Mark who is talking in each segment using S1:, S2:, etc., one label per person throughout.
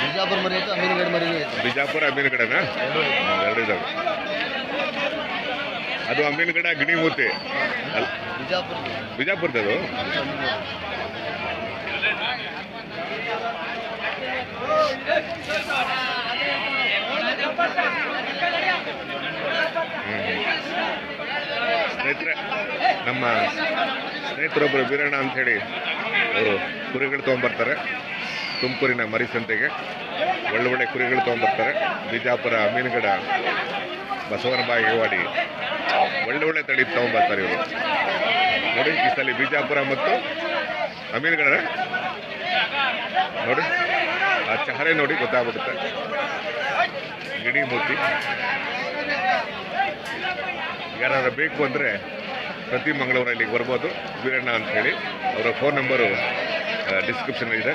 S1: ಬಿಜಾಪುರ ಮರಿ ಐತೆ ಅಮೀನ್ಗಡ ಮರಿನೂ ಐತೆ
S2: ಬಿಜಾಪುರ ಅಮೀನ್ಗಡನಾ ಎರಡು ಇದಾವೆ. ಅದು ಅಮೀನ್ಗಡ ಗಿಣಿ ಮೂತಿ ಅಲ್
S1: ಬಿಜಾಪುರ
S2: ಬಿಜಾಪುರದದು ಸ್ನೇಹಿತರೆ ನಮ್ಮ ಸ್ನೇಹಿತರೊಬ್ಬರು ವೀರಣ್ಣ ಅಂಥೇಳಿ ಅವರು ಕುರಿಗಳು ತೊಗೊಂಬರ್ತಾರೆ. ತುಮಕೂರಿನ ಮರಿಸಂತೆಗೆ ಒಳ್ಳೆ ಒಳ್ಳೆ ಕುರಿಗಳು ತೊಗೊಂಬರ್ತಾರೆ. ಬಿಜಾಪುರ ಮೀನುಗಡ ಬಸವನ ಬಾಗೇವಾಡಿ ಒಳ್ಳೆ ತಳಿ ತೊಗೊಂಬರ್ತಾರೆ ಇವರು. ನೋಡಿ, ಈ ಸಲ ಬಿಜಾಪುರ ಮತ್ತು ಅಮೀನ್ಗಡ ನೋಡಿ, ಆ ಚಹರೆ ನೋಡಿ ಗೊತ್ತಾಗ್ಬಿಡುತ್ತೆ. ಗಿಡಿ ಮೂರ್ತಿ ಯಾರು ಬೇಕು ಅಂದರೆ ಪ್ರತಿ ಮಂಗಳವಾರ ಇಲ್ಲಿಗೆ ಬರ್ಬೋದು. ವೀರಣ್ಣ ಅಂಥೇಳಿ ಅವರ ಫೋನ್ ನಂಬರು ಡಿಸ್ಕ್ರಿಪ್ಷನ್ ಇದೆ.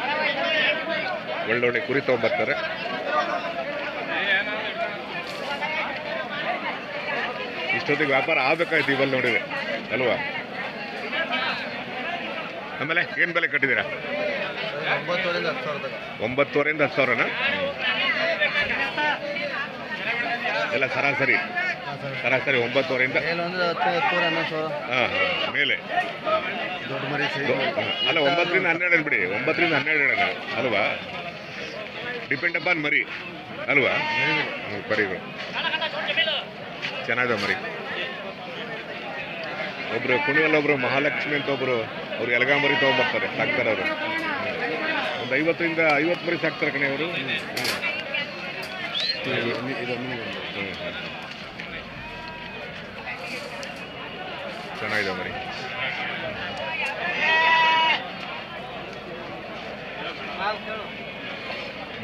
S2: ಒಳ್ಳೊಳ್ಳೆ ಕುರಿ ತೊಗೊಂಬರ್ತಾರೆ. ಇಷ್ಟೊತ್ತಿಗೆ ವ್ಯಾಪಾರ ಆಗ್ಬೇಕಾಯ್ತು ಇವಲ್ಲಿ ನೋಡಿದೆ ಅಲ್ವಾ? ಆಮೇಲೆ ಏನು ಬೆಲೆ ಕಟ್ಟಿದ್ದೀರಾ?
S1: ಒಂಬತ್ತುವರೆಯಿಂದ ಹತ್ತು
S2: ಸಾವಿರನ? ಎಲ್ಲ ಸರಾಸರಿ. ಸರಾಸರಿ ಒಂಬತ್ತುವರೆಯಿಂದ?
S1: ಹತ್ತು ಹನ್ನೊಂದು ಸಾವಿರ
S2: ಹಾಂ ಹಾಂ ಮೇಲೆ.
S1: ದೊಡ್ಡ ಮರಿ
S2: ಅಲ್ಲ ಒಂಬತ್ತರಿಂದ ಹನ್ನೆರಡು ಬಿಡಿ ಒಂಬತ್ತರಿಂದ ಹನ್ನೆರಡು ಹೇಳೋಣ. ಅಲ್ವಾ? ಡಿಪೆಂಡ್ ಅಪಾನ್ ಮರಿ. ಅಲ್ವಾ? ಬರಿ ಮರಿಗಳು ಚೆನ್ನಾಗಿದೆ ಮರಿ. ಒಬ್ರು ಕುಣಿಯಲ್ಲಿ ಒಬ್ರು ಮಹಾಲಕ್ಷ್ಮಿ ಅಂತ ಒಬ್ರು ಅವ್ರು ಎಲಗಾಮರಿ ತೊಗೊಂಬರ್ತಾರೆ ಸಾಕ್ತಾರೆ ಅವರು. ಒಂದು ಐವತ್ತರಿಂದ ಐವತ್ತು ಮರಿ ಸಾಕ್ತಾರೆ ಕಣೆ ಅವರು
S1: ಅಮೀನ್ಗಡ
S2: ಚೆನ್ನಾಗಿದೆ ಮರಿ.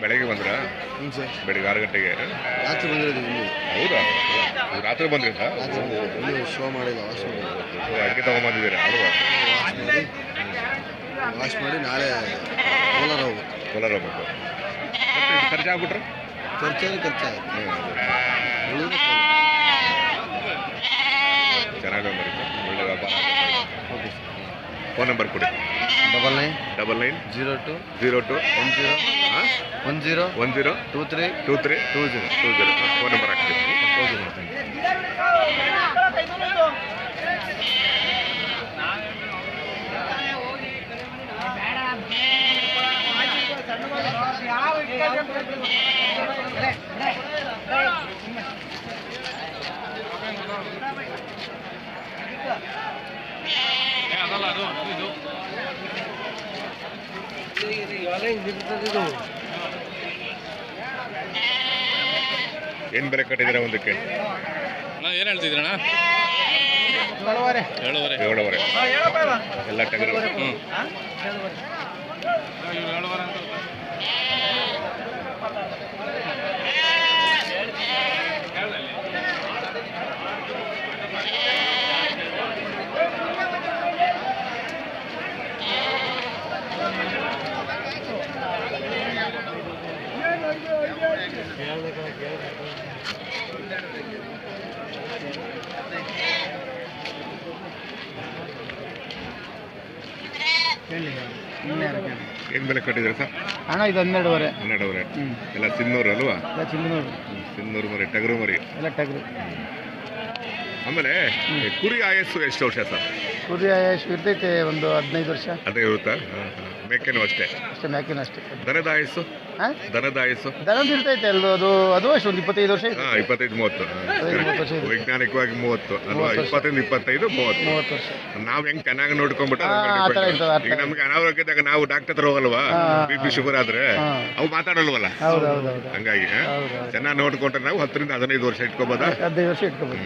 S2: ಬೆಳಗ್ಗೆ ಬಂದ್ರಾ?
S1: ಹ್ಞೂ ಸರ್.
S2: ಬೆಳಿಗ್ಗೆ ಆರು ಗಂಟೆಗೆ?
S1: ರಾತ್ರಿ ಬಂದಿರೋದು ಇಲ್ಲಿ.
S2: ಹೌದಾ? ರಾತ್ರಿ ಬಂದ್ರಿ
S1: ರಾತ್ರಿ ಇಲ್ಲಿ ಶೋ ಮಾಡಿಲ್ಲ ವಾಶ್ ಮಾಡಿ
S2: ಹಂಗೆ ತಗೊಂಬಂದಿದ್ದೀರಾ? ಅಲ್ವಾ
S1: ವಾಶ್ ಮಾಡಿ ವಾಶ್ ಮಾಡಿ ನಾಳೆ ಕೋಲಾರ ಹೋಗ್ಬೇಕು.
S2: ಕೋಲಾರ ಹೋಗ್ಬೇಕು. ಖರ್ಚಾಗ್ಬಿಟ್ರೆ
S1: ಖರ್ಚಾದ್ರೆ ಖರ್ಚಾಗುತ್ತೆ
S2: ಹ್ಞೂ
S1: ಉಳಿದ್ರೆ
S2: ಚೆನ್ನಾಗಿ ಮರಿ ಒಳ್ಳೆ ವ್ಯಾಪಾರ
S1: ಓಕೆ
S2: ಫೋನ್ ನಂಬರ್ ಕೊಡಿ.
S1: Double nine
S2: double nine
S1: zero two
S2: zero two
S1: one zero one zero
S2: one zero
S1: two three
S2: two three two zero two zero. Phone number ಹಾಕ್ತೀವಿ
S1: ಓಕೆ
S2: ಏನು ಬೆಲೆ ಕಟ್ಟಿದ್ದೀರಾ ಒಂದಕ್ಕೆ
S3: ನಾ ಏನು ಹೇಳ್ತಿದ್ದೀರಣ್ಣ ಏಳುವರೆ
S2: ಏಳುವರೆ ಎಲ್ಲ ಟಗರು
S3: ಹ್ಞೂ
S2: ಏನು ಬೆಲೆ ಕಟ್ಟಿದ್ರು ಸರ್?
S1: ಅಣ್ಣ ಇದು ಹನ್ನೆರಡುವರೆ.
S2: ಹನ್ನೆರಡುವರೆ. ಎಲ್ಲ ಸಿನ್ನೂರು ಅಲ್ವಾ?
S1: ಎಲ್ಲ ಚಿನ್ನೂರು.
S2: ಸಿನ್ನೂರು ಮರಿ ಟಗರು ಮರಿ.
S1: ಎಲ್ಲ ಟಗ್ರು.
S2: ಆಮೇಲೆ ಕುರಿ ಆಯಸ್ಸು ಎಷ್ಟು ವರ್ಷ ಸರ್?
S1: ಕುರಿ ಆಯಸ್ಸು ಇರ್ತೈತೆ ಒಂದು ಹದಿನೈದು ವರ್ಷ.
S2: ಅದೇ ಇರುತ್ತಾ? ಮೇಕೆನೂ ಅಷ್ಟೇ?
S1: ಅಷ್ಟೇ ಮೇಕೆನೂ ಅಷ್ಟೇ.
S2: ದನದ ಆಯಸ್ಸು? ದನದ ಆಯಸ್ಸು?
S1: ದನದ ಇರ್ತೈತೆ ಅಲ್ಲ ಅದು ಅದು ಅಷ್ಟು ಒಂದು ಇಪ್ಪತ್ತೈದು ವರ್ಷ
S2: ಹಾಂ ಇಪ್ಪತ್ತೈದು ಮೂವತ್ತು. ವೈಜ್ಞಾನಿಕವಾಗಿ ಮೂವತ್ತು. ಅಲ್ವಾ. ಇಪ್ಪತ್ತೈದು ಇಪ್ಪತ್ತೈದು ಮೂವತ್ತು.
S1: ಮೂವತ್ತು ವರ್ಷ.
S2: ನಾವ್ ಹೆಂಗ್ ಚೆನ್ನಾಗಿ ನೋಡ್ಕೊಂಡ್ಬಿಟ್ಟು ಈಗ ನಮ್ಗೆ ಅನಾರೋಗ್ಯದಾಗ ನಾವು ಡಾಕ್ಟರ್ ಹತ್ರ ಹೋಗಲ್ವಾ? ಬಿ ಪಿ ಶುಗರ್ ಆದ್ರೆ. ಅವು ಮಾತಾಡಲ್ವಲ್ಲ? ಹಂಗಾಗಿ ಚೆನ್ನಾಗಿ ನೋಡ್ಕೊಂಡ್ರೆ ನಾವು ಹತ್ತರಿಂದ ಹದಿನೈದು ವರ್ಷ ಇಟ್ಕೋಬೋದಾ?
S1: ಹದಿನೈದು ವರ್ಷ ಇಟ್ಕೋಬೋದು.